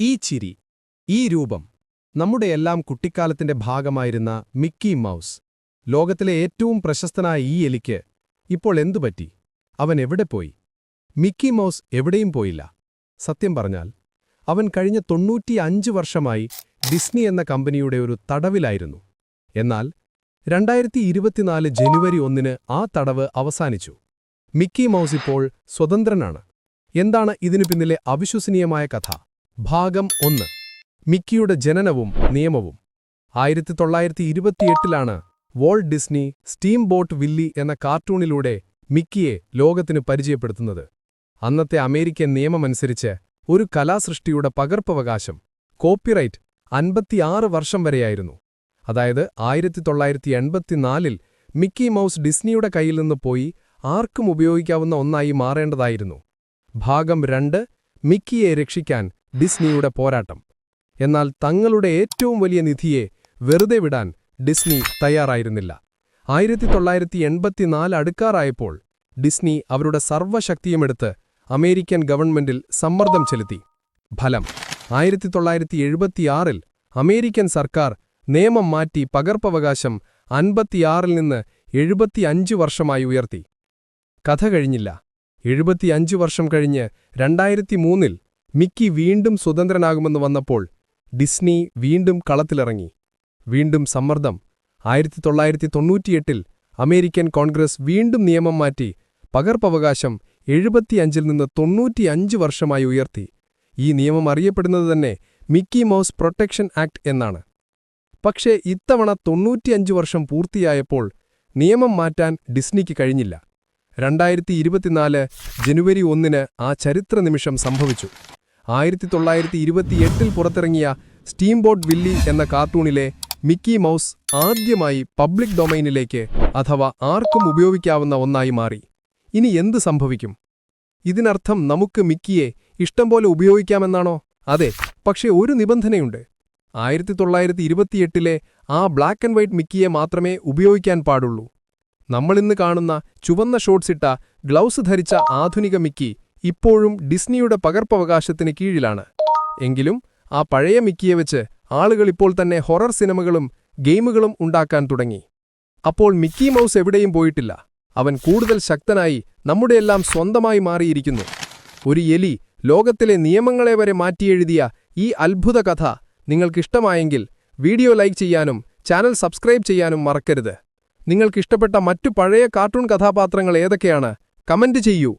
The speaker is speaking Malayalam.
ഈ ചിരി ഈ രൂപം നമ്മുടെയെല്ലാം കുട്ടിക്കാലത്തിന്റെ ഭാഗമായിരുന്ന മിക്കി മൗസ് ലോകത്തിലെ ഏറ്റവും പ്രശസ്തനായ ഈ എലിക്ക് ഇപ്പോൾ എന്തുപറ്റി അവൻ എവിടെ പോയി? മിക്കി മൗസ് എവിടെയും പോയില്ല. സത്യം പറഞ്ഞാൽ അവൻ കഴിഞ്ഞ തൊണ്ണൂറ്റിയഞ്ച് വർഷമായി ഡിസ്നി എന്ന കമ്പനിയുടെ ഒരു തടവിലായിരുന്നു. എന്നാൽ രണ്ടായിരത്തി ഇരുപത്തിനാല് ജനുവരി ഒന്നിന് ആ തടവ് അവസാനിച്ചു. മിക്കി മൗസ് ഇപ്പോൾ സ്വതന്ത്രനാണ്. എന്താണ് ഇതിനു പിന്നിലെ അവിശ്വസനീയമായ കഥ? ഭാഗം ഒന്ന്. മിക്കിയുടെ ജനനവും നിയമവും. ആയിരത്തി തൊള്ളായിരത്തി ഇരുപത്തിയെട്ടിലാണ് Walt Disney steamboat Willie എന്ന കാർട്ടൂണിലൂടെ മിക്കിയെ ലോകത്തിന് പരിചയപ്പെടുത്തുന്നത്. അന്നത്തെ അമേരിക്കൻ നിയമമനുസരിച്ച് ഒരു കലാസൃഷ്ടിയുടെ പകർപ്പവകാശം കോപ്പിറൈറ്റ് അൻപത്തിയാറ് വർഷം വരെയായിരുന്നു. അതായത് ആയിരത്തി തൊള്ളായിരത്തി എൺപത്തിനാലിൽ മിക്കി മൗസ് ഡിസ്നിയുടെ കയ്യിൽ നിന്ന് പോയി ആർക്കും ഉപയോഗിക്കാവുന്ന ഒന്നായി മാറേണ്ടതായിരുന്നു. ഭാഗം രണ്ട് മിക്കിയെ രക്ഷിക്കാൻ ഡിസ്നിയുടെ പോരാട്ടം. എന്നാൽ തങ്ങളുടെ ഏറ്റവും വലിയ നിധിയെ വെറുതെ വിടാൻ ഡിസ്നി തയ്യാറായിരുന്നില്ല. ആയിരത്തി തൊള്ളായിരത്തി എൺപത്തിനാല് അടുക്കാറായപ്പോൾ ഡിസ്നി അവരുടെ സർവശക്തിയുമെടുത്ത് അമേരിക്കൻ ഗവൺമെന്റിൽ സമ്മർദ്ദം ചെലുത്തി. ഫലം ആയിരത്തി തൊള്ളായിരത്തി എഴുപത്തിയാറിൽ അമേരിക്കൻ സർക്കാർ നിയമം മാറ്റി പകർപ്പവകാശം അൻപത്തിയാറിൽ നിന്ന് എഴുപത്തിയഞ്ച് വർഷമായി ഉയർത്തി. കഥ കഴിഞ്ഞില്ല. എഴുപത്തിയഞ്ച് വർഷം കഴിഞ്ഞ് രണ്ടായിരത്തി മൂന്നിൽ മിക്കി വീണ്ടും സ്വതന്ത്രനാകുമെന്ന് വന്നപ്പോൾ ഡിസ്നി വീണ്ടും കളത്തിലിറങ്ങി. വീണ്ടും സമ്മർദ്ദം. ആയിരത്തി തൊള്ളായിരത്തി തൊണ്ണൂറ്റിയെട്ടിൽ അമേരിക്കൻ കോൺഗ്രസ് വീണ്ടും നിയമം മാറ്റി പകർപ്പവകാശം എഴുപത്തിയഞ്ചിൽ നിന്ന് തൊണ്ണൂറ്റിയഞ്ച് വർഷമായി ഉയർത്തി. ഈ നിയമം അറിയപ്പെടുന്നത് തന്നെ മിക്കി മൗസ് പ്രൊട്ടക്ഷൻ ആക്ട് എന്നാണ്. പക്ഷേ ഇത്തവണ തൊണ്ണൂറ്റിയഞ്ച് വർഷം പൂർത്തിയായപ്പോൾ നിയമം മാറ്റാൻ ഡിസ്നിക്ക് കഴിഞ്ഞില്ല. രണ്ടായിരത്തി ഇരുപത്തിനാല് ജനുവരി ഒന്നിന് ആ ചരിത്ര നിമിഷം സംഭവിച്ചു. ആയിരത്തി തൊള്ളായിരത്തി ഇരുപത്തിയെട്ടിൽ പുറത്തിറങ്ങിയ സ്റ്റീം ബോട്ട് വില്ലി എന്ന കാർട്ടൂണിലെ മിക്കി മൗസ് ആദ്യമായി പബ്ലിക് ഡൊമൈനിലേക്ക് അഥവാ ആർക്കും ഉപയോഗിക്കാവുന്ന ഒന്നായി മാറി. ഇനി എന്ത് സംഭവിക്കും? ഇതിനർത്ഥം നമുക്ക് മിക്കിയെ ഇഷ്ടംപോലെ ഉപയോഗിക്കാമെന്നാണോ? അതെ പക്ഷേ ഒരു നിബന്ധനയുണ്ട്. ആയിരത്തി തൊള്ളായിരത്തി ഇരുപത്തിയെട്ടിലെ ആ ബ്ലാക്ക് ആൻഡ് വൈറ്റ് മിക്കിയെ മാത്രമേ ഉപയോഗിക്കാൻ പാടുള്ളൂ. നമ്മളിന്ന് കാണുന്ന ചുവന്ന ഷോട്ട്സിട്ട ഗ്ലൗസ് ധരിച്ച ആധുനിക മിക്കി ഇപ്പോഴും ഡിസ്നിയുടെ പകർപ്പവകാശത്തിന് കീഴിലാണ്. എങ്കിലും ആ പഴയ മിക്കിയെ വെച്ച് ആളുകൾ ഇപ്പോൾ തന്നെ ഹൊറർ സിനിമകളും ഗെയിമുകളും ഉണ്ടാക്കാൻ തുടങ്ങി. അപ്പോൾ മിക്കി മൗസ് എവിടെയും പോയിട്ടില്ല. അവൻ കൂടുതൽ ശക്തനായി നമ്മുടെയെല്ലാം സ്വന്തമായി മാറിയിരിക്കുന്നു. ഒരു എലി ലോകത്തിലെ നിയമങ്ങളെ വരെ മാറ്റിയെഴുതിയ ഈ അത്ഭുത കഥ നിങ്ങൾക്കിഷ്ടമായെങ്കിൽ വീഡിയോ ലൈക്ക് ചെയ്യാനും ചാനൽ സബ്സ്ക്രൈബ് ചെയ്യാനും മറക്കരുത്. നിങ്ങൾക്കിഷ്ടപ്പെട്ട മറ്റു പഴയ കാർട്ടൂൺ കഥാപാത്രങ്ങൾ ഏതൊക്കെയാണ്? കമന്റ് ചെയ്യൂ.